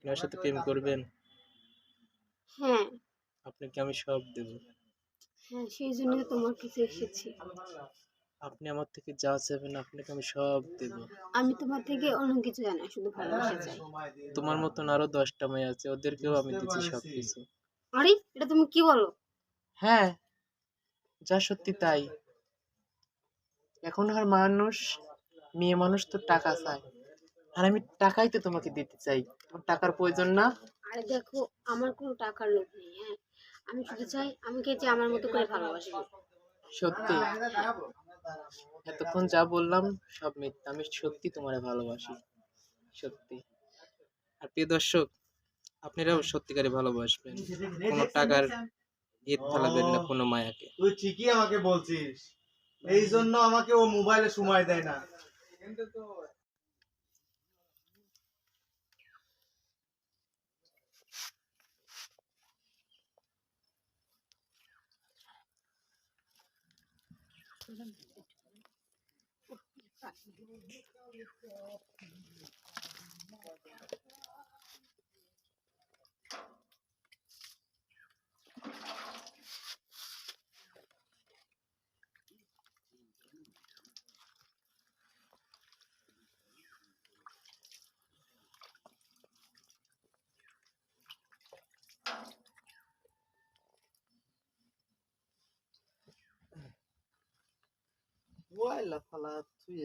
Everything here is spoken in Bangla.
আপনার সাথে প্রেম করবেন? হ্যাঁ। আপনাকে আমি সব দেব। হ্যাঁ সেই জন্য তোমার কাছে এসেছি। আপনি আমার থেকে যা চাইবেন আপনাকে আমি সব দেব। আমি তোমার থেকে অন্য কিছু জানি না, শুধু ভালোবাসা চাই। তোমার মতন আরও দশটা মেয়ে আছে ওদেরকেও আমি দিচ্ছি সব কিছু আরে এটা তুমি কি বলো? হ্যাঁ যা সত্যি তাই। এখন আর মানুষ মেয়ে মানুষ তো টাকা চায়। আর আমি টাকাই তো তোমাকে দিতে চাই। আমার টাকার প্রয়োজন না। আরে দেখো আমার কোনো টাকার লোভ নেই হ্যাঁ? আমি শুধু চাই আমাকে যে আমার মতো করে ভালোবাসবে সত্যি। এতক্ষণ যা বললাম সব মিথ্যা। আমি সত্যি তোমারে ভালোবাসি। সত্যি। আর প্রিয় দর্শক আপনারাও সত্যিকারে ভালোবাসবেন। কোনো টাকার ঈদ ফেলাবেন না কোনো মায়াকে। তুই ঠিকই আমাকে বলছিস। এই জন্য আমাকে ও মোবাইলে সময় দেয় না। Thank you. মোবাইল ফালা তুই